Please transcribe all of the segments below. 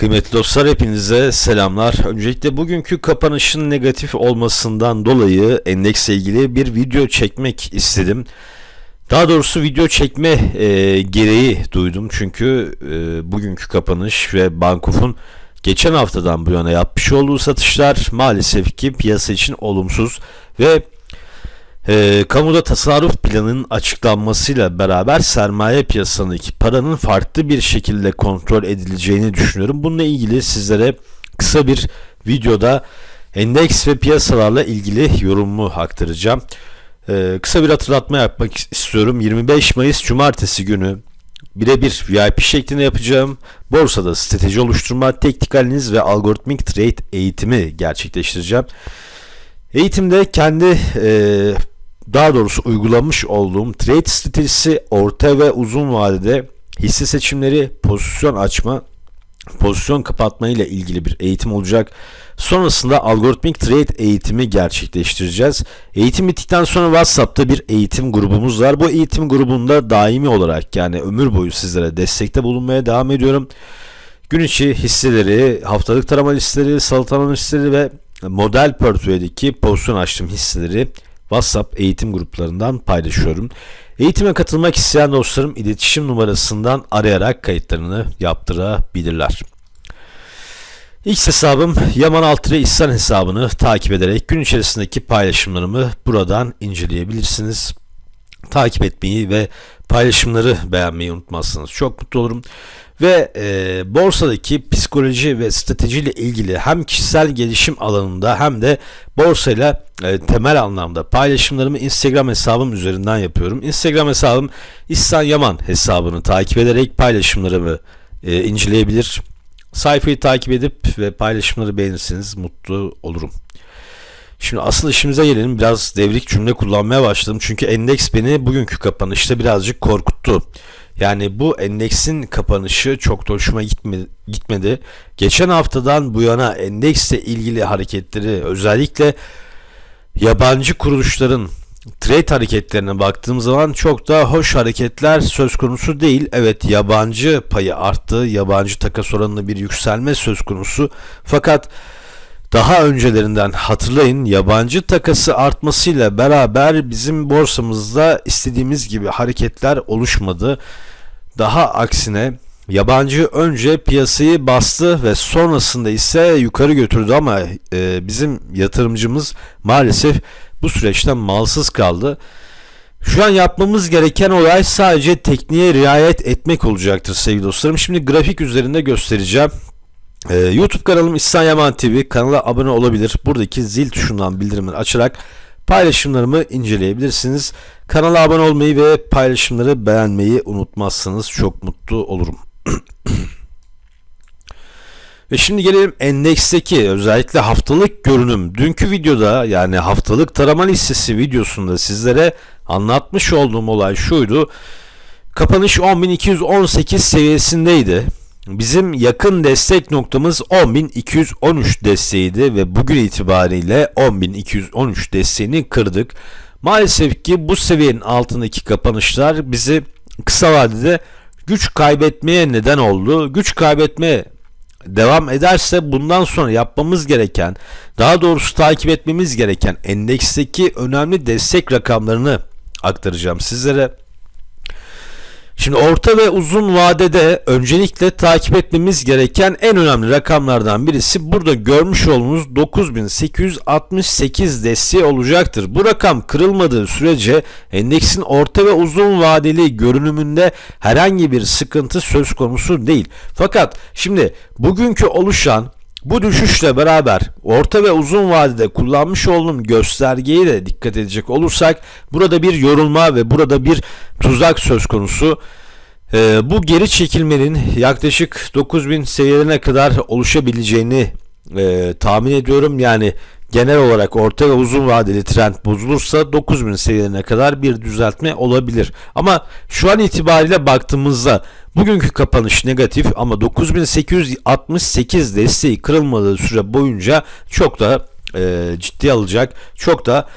Kıymetli dostlar hepinize selamlar. Öncelikle bugünkü kapanışın negatif olmasından dolayı endeksle ilgili bir video çekmek istedim. Daha doğrusu video çekme e, gereği duydum çünkü e, bugünkü kapanış ve Bankof'un geçen haftadan bu yana yapmış olduğu satışlar maalesef ki piyasa için olumsuz ve e, kamuda tasarruf planının açıklanmasıyla beraber sermaye piyasanındaki paranın farklı bir şekilde kontrol edileceğini düşünüyorum. Bununla ilgili sizlere kısa bir videoda endeks ve piyasalarla ilgili yorumumu aktaracağım. E, kısa bir hatırlatma yapmak istiyorum. 25 Mayıs Cumartesi günü birebir VIP şeklinde yapacağım. Borsada strateji oluşturma, teknik analiz ve algoritmik trade eğitimi gerçekleştireceğim. Eğitimde kendi e, daha doğrusu uygulamış olduğum trade stratejisi orta ve uzun vadede hisse seçimleri, pozisyon açma, pozisyon kapatma ile ilgili bir eğitim olacak. Sonrasında algoritmik trade eğitimi gerçekleştireceğiz. Eğitim bittikten sonra WhatsApp'ta bir eğitim grubumuz var. Bu eğitim grubunda daimi olarak yani ömür boyu sizlere destekte bulunmaya devam ediyorum. Gün içi hisseleri, haftalık tarama listeleri, salatan listeleri ve model portföydeki pozisyon açtığım hisseleri WhatsApp eğitim gruplarından paylaşıyorum. Eğitime katılmak isteyen dostlarım iletişim numarasından arayarak kayıtlarını yaptırabilirler. X hesabım Yaman Altıre İhsan hesabını takip ederek gün içerisindeki paylaşımlarımı buradan inceleyebilirsiniz. Takip etmeyi ve paylaşımları beğenmeyi unutmazsanız çok mutlu olurum. Ve e, borsadaki psikoloji ve stratejiyle ilgili hem kişisel gelişim alanında hem de borsayla e, temel anlamda paylaşımlarımı Instagram hesabım üzerinden yapıyorum. Instagram hesabım İhsan Yaman hesabını takip ederek paylaşımlarımı e, inceleyebilir. Sayfayı takip edip ve paylaşımları beğenirseniz mutlu olurum. Şimdi asıl işimize gelelim. Biraz devrik cümle kullanmaya başladım. Çünkü endeks beni bugünkü kapanışta birazcık korkuttu. Yani bu endeksin kapanışı çok da hoşuma gitmedi. Geçen haftadan bu yana endeksle ilgili hareketleri özellikle yabancı kuruluşların trade hareketlerine baktığım zaman çok da hoş hareketler söz konusu değil. Evet yabancı payı arttı. Yabancı takas oranında bir yükselme söz konusu. Fakat daha öncelerinden hatırlayın yabancı takası artmasıyla beraber bizim borsamızda istediğimiz gibi hareketler oluşmadı. Daha aksine yabancı önce piyasayı bastı ve sonrasında ise yukarı götürdü ama e, bizim yatırımcımız maalesef bu süreçten malsız kaldı. Şu an yapmamız gereken olay sadece tekniğe riayet etmek olacaktır sevgili dostlarım. Şimdi grafik üzerinde göstereceğim. Ee, YouTube kanalım İhsan Yaman TV. Kanala abone olabilir. Buradaki zil tuşundan bildirimleri açarak paylaşımlarımı inceleyebilirsiniz. Kanala abone olmayı ve paylaşımları beğenmeyi unutmazsanız çok mutlu olurum. Ve şimdi gelelim endeksteki özellikle haftalık görünüm. Dünkü videoda yani haftalık tarama listesi videosunda sizlere anlatmış olduğum olay şuydu. Kapanış 10.218 seviyesindeydi. Bizim yakın destek noktamız 10.213 desteğiydi ve bugün itibariyle 10.213 desteğini kırdık. Maalesef ki bu seviyenin altındaki kapanışlar bizi kısa vadede güç kaybetmeye neden oldu. Güç kaybetmeye devam ederse bundan sonra yapmamız gereken, daha doğrusu takip etmemiz gereken endeksteki önemli destek rakamlarını aktaracağım sizlere. Şimdi orta ve uzun vadede öncelikle takip etmemiz gereken en önemli rakamlardan birisi burada görmüş olduğunuz 9868 desteği olacaktır. Bu rakam kırılmadığı sürece endeksin orta ve uzun vadeli görünümünde herhangi bir sıkıntı söz konusu değil. Fakat şimdi bugünkü oluşan bu düşüşle beraber orta ve uzun vadede kullanmış olduğum göstergeyi de dikkat edecek olursak burada bir yorulma ve burada bir tuzak söz konusu. Ee, bu geri çekilmenin yaklaşık 9000 seviyelerine kadar oluşabileceğini e, tahmin ediyorum. Yani genel olarak orta ve uzun vadeli trend bozulursa 9000 seviyelerine kadar bir düzeltme olabilir. Ama şu an itibariyle baktığımızda bugünkü kapanış negatif ama 9868 desteği kırılmadığı süre boyunca çok da e, ciddi alacak, çok da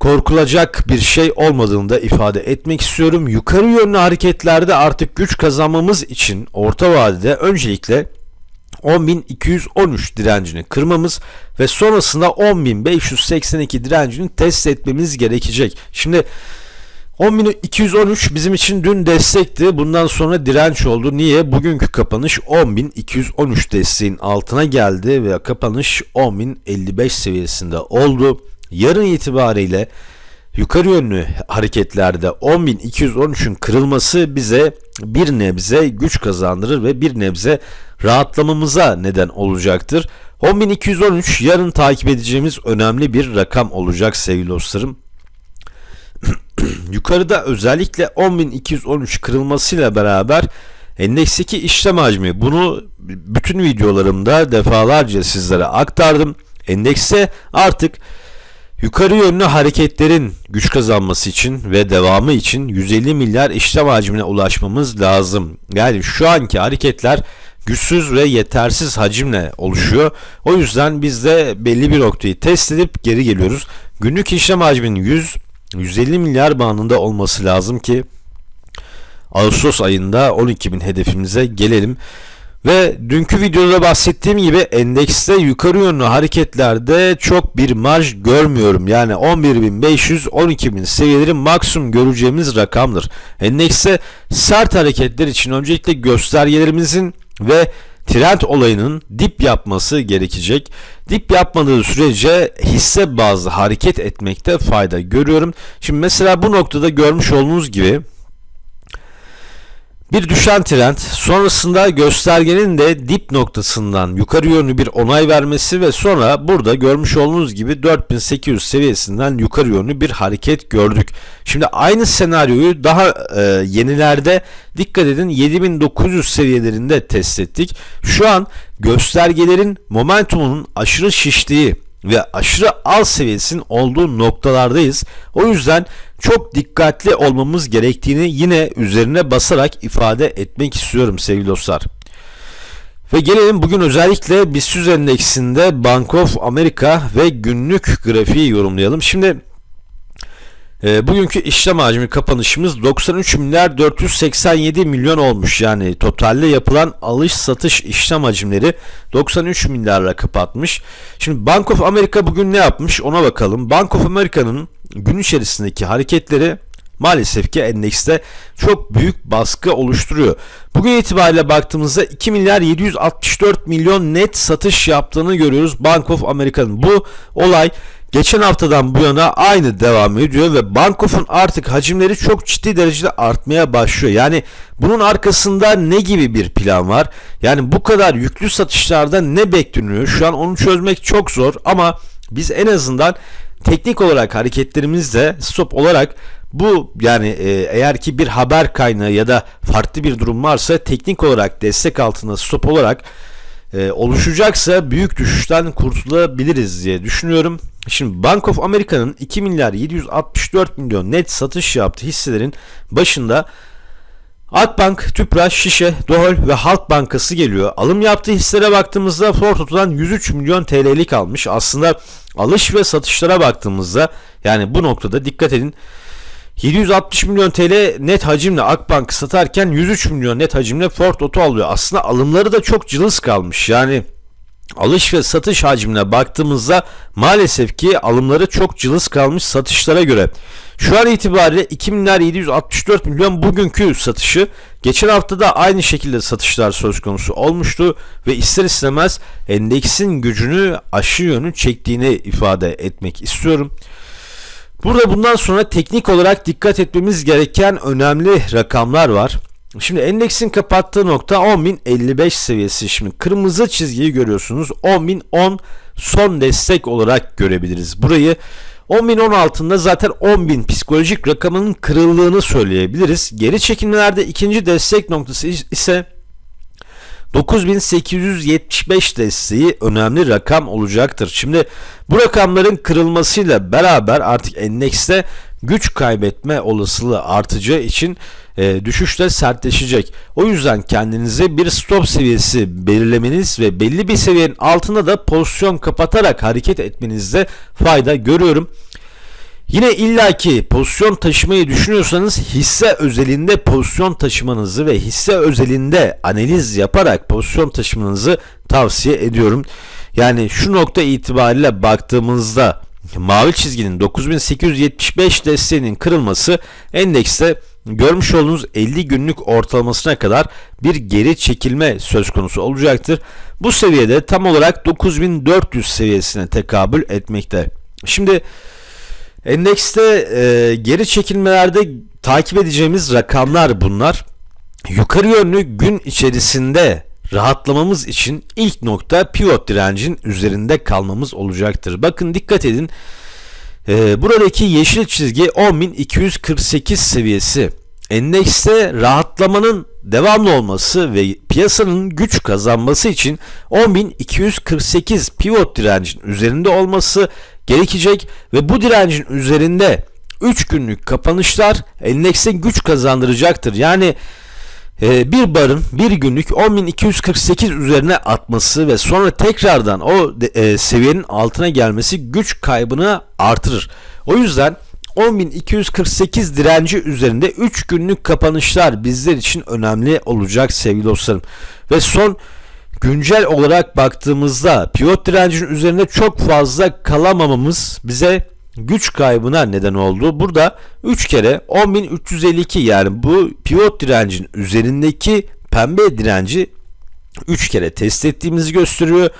korkulacak bir şey olmadığını da ifade etmek istiyorum. Yukarı yönlü hareketlerde artık güç kazanmamız için orta vadede öncelikle 10.213 direncini kırmamız ve sonrasında 10.582 direncini test etmemiz gerekecek. Şimdi 10.213 bizim için dün destekti. Bundan sonra direnç oldu. Niye? Bugünkü kapanış 10.213 desteğin altına geldi ve kapanış 10.055 seviyesinde oldu. Yarın itibariyle yukarı yönlü hareketlerde 10.213'ün kırılması bize bir nebze güç kazandırır ve bir nebze rahatlamamıza neden olacaktır. 10.213 yarın takip edeceğimiz önemli bir rakam olacak sevgili dostlarım. Yukarıda özellikle 10.213 kırılmasıyla beraber endeksteki işlem hacmi bunu bütün videolarımda defalarca sizlere aktardım. Endekse artık yukarı yönlü hareketlerin güç kazanması için ve devamı için 150 milyar işlem hacmine ulaşmamız lazım. Yani şu anki hareketler güçsüz ve yetersiz hacimle oluşuyor. O yüzden biz de belli bir noktayı test edip geri geliyoruz. Günlük işlem hacminin 100 150 milyar bandında olması lazım ki Ağustos ayında 12 bin hedefimize gelelim. Ve dünkü videoda bahsettiğim gibi endekste yukarı yönlü hareketlerde çok bir marj görmüyorum. Yani 11.500 12.000 seviyeleri maksimum göreceğimiz rakamdır. Endekste sert hareketler için öncelikle göstergelerimizin ve trend olayının dip yapması gerekecek. Dip yapmadığı sürece hisse bazlı hareket etmekte fayda görüyorum. Şimdi mesela bu noktada görmüş olduğunuz gibi bir düşen trend sonrasında göstergenin de dip noktasından yukarı yönlü bir onay vermesi ve sonra burada görmüş olduğunuz gibi 4800 seviyesinden yukarı yönlü bir hareket gördük. Şimdi aynı senaryoyu daha e, yenilerde dikkat edin 7900 seviyelerinde test ettik. Şu an göstergelerin momentumunun aşırı şiştiği ve aşırı al seviyesinin olduğu noktalardayız. O yüzden çok dikkatli olmamız gerektiğini yine üzerine basarak ifade etmek istiyorum sevgili dostlar. Ve gelelim bugün özellikle BIST endeksinde Bank of America ve günlük grafiği yorumlayalım. Şimdi e, bugünkü işlem hacmi kapanışımız 93 milyar 487 milyon olmuş. Yani totalde yapılan alış satış işlem hacimleri 93 milyarla kapatmış. Şimdi Bank of America bugün ne yapmış ona bakalım. Bank of America'nın gün içerisindeki hareketleri maalesef ki endekste çok büyük baskı oluşturuyor. Bugün itibariyle baktığımızda 2 milyar 764 milyon net satış yaptığını görüyoruz Bank of America'nın. Bu olay geçen haftadan bu yana aynı devam ediyor ve Bankof'un artık hacimleri çok ciddi derecede artmaya başlıyor. Yani bunun arkasında ne gibi bir plan var? Yani bu kadar yüklü satışlarda ne bekleniyor? Şu an onu çözmek çok zor ama biz en azından teknik olarak hareketlerimizde stop olarak bu yani e, eğer ki bir haber kaynağı ya da farklı bir durum varsa teknik olarak destek altında stop olarak e, oluşacaksa büyük düşüşten kurtulabiliriz diye düşünüyorum. Şimdi Bank of America'nın 2 milyar 764 milyon net satış yaptığı hisselerin başında Akbank, Tüpraş, Şişe, Dohol ve Halk Bankası geliyor. Alım yaptığı hisselere baktığımızda Forto'dan 103 milyon TL'lik almış. Aslında alış ve satışlara baktığımızda yani bu noktada dikkat edin 760 milyon TL net hacimle Akbank satarken 103 milyon net hacimle Ford Oto alıyor. Aslında alımları da çok cılız kalmış. Yani alış ve satış hacmine baktığımızda maalesef ki alımları çok cılız kalmış satışlara göre. Şu an itibariyle 2 milyar 764 milyon bugünkü satışı. Geçen hafta da aynı şekilde satışlar söz konusu olmuştu ve ister istemez endeksin gücünü aşı yönü çektiğini ifade etmek istiyorum. Burada bundan sonra teknik olarak dikkat etmemiz gereken önemli rakamlar var. Şimdi endeksin kapattığı nokta 10.055 seviyesi. Şimdi kırmızı çizgiyi görüyorsunuz. 10.010 son destek olarak görebiliriz. Burayı 10.010 altında zaten 10.000 psikolojik rakamının kırıldığını söyleyebiliriz. Geri çekilmelerde ikinci destek noktası ise 9875 desteği önemli rakam olacaktır. Şimdi bu rakamların kırılmasıyla beraber artık endekste güç kaybetme olasılığı artacağı için e, düşüş de sertleşecek. O yüzden kendinize bir stop seviyesi belirlemeniz ve belli bir seviyenin altında da pozisyon kapatarak hareket etmenizde fayda görüyorum. Yine illaki pozisyon taşımayı düşünüyorsanız hisse özelinde pozisyon taşımanızı ve hisse özelinde analiz yaparak pozisyon taşımanızı tavsiye ediyorum. Yani şu nokta itibariyle baktığımızda mavi çizginin 9875 desteğinin kırılması endekste görmüş olduğunuz 50 günlük ortalamasına kadar bir geri çekilme söz konusu olacaktır. Bu seviyede tam olarak 9400 seviyesine tekabül etmekte. Şimdi endekste e, geri çekilmelerde takip edeceğimiz rakamlar bunlar. Yukarı yönlü gün içerisinde rahatlamamız için ilk nokta pivot direncin üzerinde kalmamız olacaktır. Bakın dikkat edin. Ee, buradaki yeşil çizgi 10.248 seviyesi. Endekste rahatlamanın devamlı olması ve piyasanın güç kazanması için 10.248 pivot direncin üzerinde olması gerekecek ve bu direncin üzerinde 3 günlük kapanışlar endekse güç kazandıracaktır. Yani ee, bir barın bir günlük 10.248 üzerine atması ve sonra tekrardan o e, seviyenin altına gelmesi güç kaybını artırır. O yüzden 10.248 direnci üzerinde 3 günlük kapanışlar bizler için önemli olacak sevgili dostlarım. Ve son güncel olarak baktığımızda pivot direncin üzerinde çok fazla kalamamamız bize güç kaybına neden oldu. Burada 3 kere 10.352 yani bu pivot direncin üzerindeki pembe direnci 3 kere test ettiğimizi gösteriyor.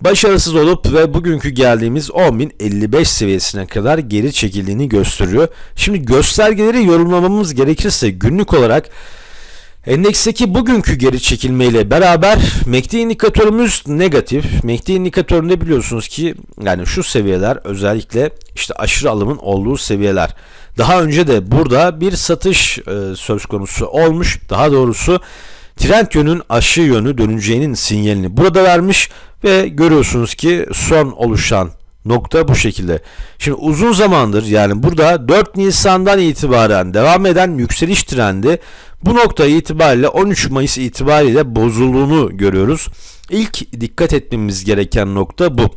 Başarısız olup ve bugünkü geldiğimiz 10.055 seviyesine kadar geri çekildiğini gösteriyor. Şimdi göstergeleri yorumlamamız gerekirse günlük olarak Endeksteki bugünkü geri çekilmeyle beraber MACD indikatörümüz negatif. MACD indikatöründe biliyorsunuz ki yani şu seviyeler özellikle işte aşırı alımın olduğu seviyeler. Daha önce de burada bir satış e, söz konusu olmuş. Daha doğrusu trend yönün aşağı yönü döneceğinin sinyalini burada vermiş ve görüyorsunuz ki son oluşan nokta bu şekilde. Şimdi uzun zamandır yani burada 4 Nisan'dan itibaren devam eden yükseliş trendi bu nokta itibariyle 13 Mayıs itibariyle bozulduğunu görüyoruz. İlk dikkat etmemiz gereken nokta bu.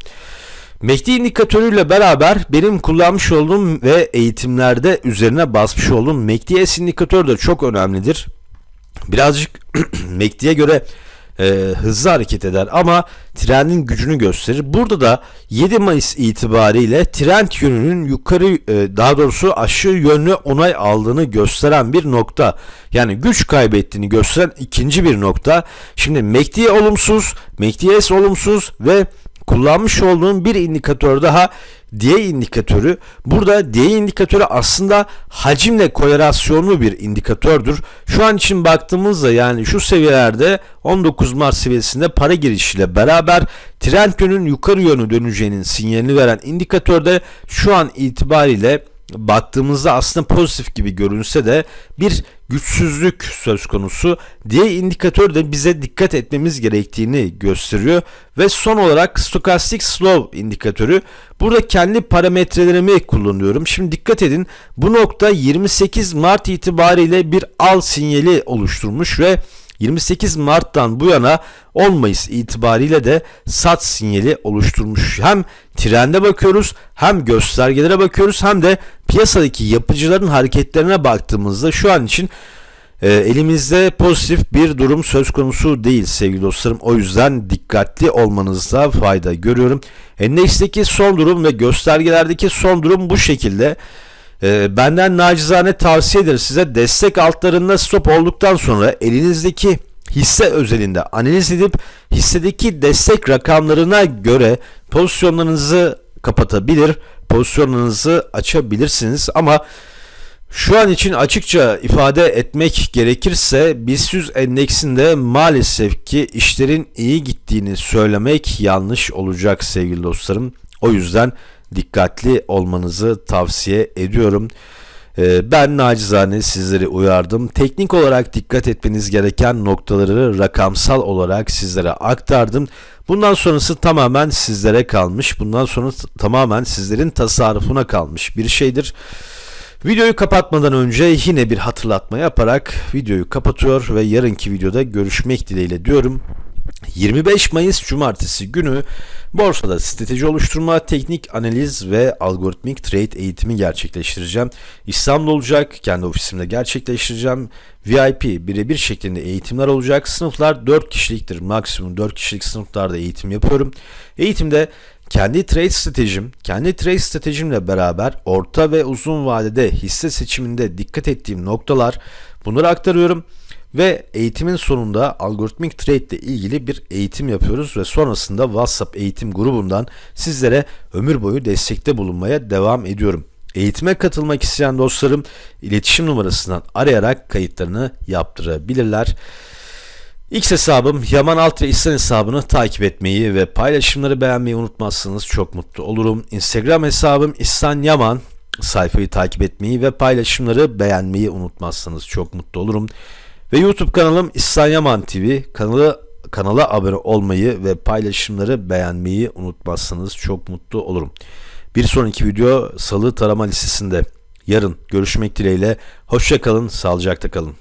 Mehdi indikatörüyle beraber benim kullanmış olduğum ve eğitimlerde üzerine basmış olduğum Mehdi S indikatör de çok önemlidir. Birazcık Mehdi'ye göre e, hızlı hareket eder ama trendin gücünü gösterir. Burada da 7 Mayıs itibariyle trend yönünün yukarı e, daha doğrusu aşağı yönlü onay aldığını gösteren bir nokta. Yani güç kaybettiğini gösteren ikinci bir nokta. Şimdi MACD olumsuz, MACD olumsuz ve kullanmış olduğum bir indikatör daha DA indikatörü. Burada DA indikatörü aslında hacimle korelasyonlu bir indikatördür. Şu an için baktığımızda yani şu seviyelerde 19 Mart seviyesinde para girişiyle beraber trend yönün yukarı yönü döneceğinin sinyalini veren indikatörde şu an itibariyle baktığımızda aslında pozitif gibi görünse de bir güçsüzlük söz konusu diye indikatör de bize dikkat etmemiz gerektiğini gösteriyor. Ve son olarak Stochastic Slow indikatörü. Burada kendi parametrelerimi kullanıyorum. Şimdi dikkat edin bu nokta 28 Mart itibariyle bir al sinyali oluşturmuş ve 28 Mart'tan bu yana 10 Mayıs itibariyle de sat sinyali oluşturmuş. Hem trende bakıyoruz hem göstergelere bakıyoruz hem de piyasadaki yapıcıların hareketlerine baktığımızda şu an için e, elimizde pozitif bir durum söz konusu değil sevgili dostlarım. O yüzden dikkatli olmanızda fayda görüyorum. Endeksteki son durum ve göstergelerdeki son durum bu şekilde. E, benden nacizane tavsiye ederim size destek altlarında stop olduktan sonra elinizdeki hisse özelinde analiz edip hissedeki destek rakamlarına göre pozisyonlarınızı kapatabilir, pozisyonlarınızı açabilirsiniz ama şu an için açıkça ifade etmek gerekirse BIST 100 endeksinde maalesef ki işlerin iyi gittiğini söylemek yanlış olacak sevgili dostlarım. O yüzden dikkatli olmanızı tavsiye ediyorum. Ee, ben nacizane sizleri uyardım. Teknik olarak dikkat etmeniz gereken noktaları rakamsal olarak sizlere aktardım. Bundan sonrası tamamen sizlere kalmış. Bundan sonra tamamen sizlerin tasarrufuna kalmış bir şeydir. Videoyu kapatmadan önce yine bir hatırlatma yaparak videoyu kapatıyor ve yarınki videoda görüşmek dileğiyle diyorum. 25 Mayıs Cumartesi günü Borsada strateji oluşturma, teknik analiz ve algoritmik trade eğitimi gerçekleştireceğim. İstanbul'da olacak, kendi ofisimde gerçekleştireceğim. VIP birebir şeklinde eğitimler olacak. Sınıflar 4 kişiliktir. Maksimum 4 kişilik sınıflarda eğitim yapıyorum. Eğitimde kendi trade stratejim, kendi trade stratejimle beraber orta ve uzun vadede hisse seçiminde dikkat ettiğim noktalar bunları aktarıyorum. Ve eğitimin sonunda algoritmik trade ile ilgili bir eğitim yapıyoruz ve sonrasında WhatsApp eğitim grubundan sizlere ömür boyu destekte bulunmaya devam ediyorum. Eğitime katılmak isteyen dostlarım iletişim numarasından arayarak kayıtlarını yaptırabilirler. X hesabım Yaman Alt ve İhsan hesabını takip etmeyi ve paylaşımları beğenmeyi unutmazsanız çok mutlu olurum. Instagram hesabım İhsan Yaman sayfayı takip etmeyi ve paylaşımları beğenmeyi unutmazsanız çok mutlu olurum. Ve YouTube kanalım İhsan Yaman TV kanalı kanala abone olmayı ve paylaşımları beğenmeyi unutmazsanız çok mutlu olurum. Bir sonraki video salı tarama listesinde yarın görüşmek dileğiyle. Hoşça kalın, sağlıcakla kalın.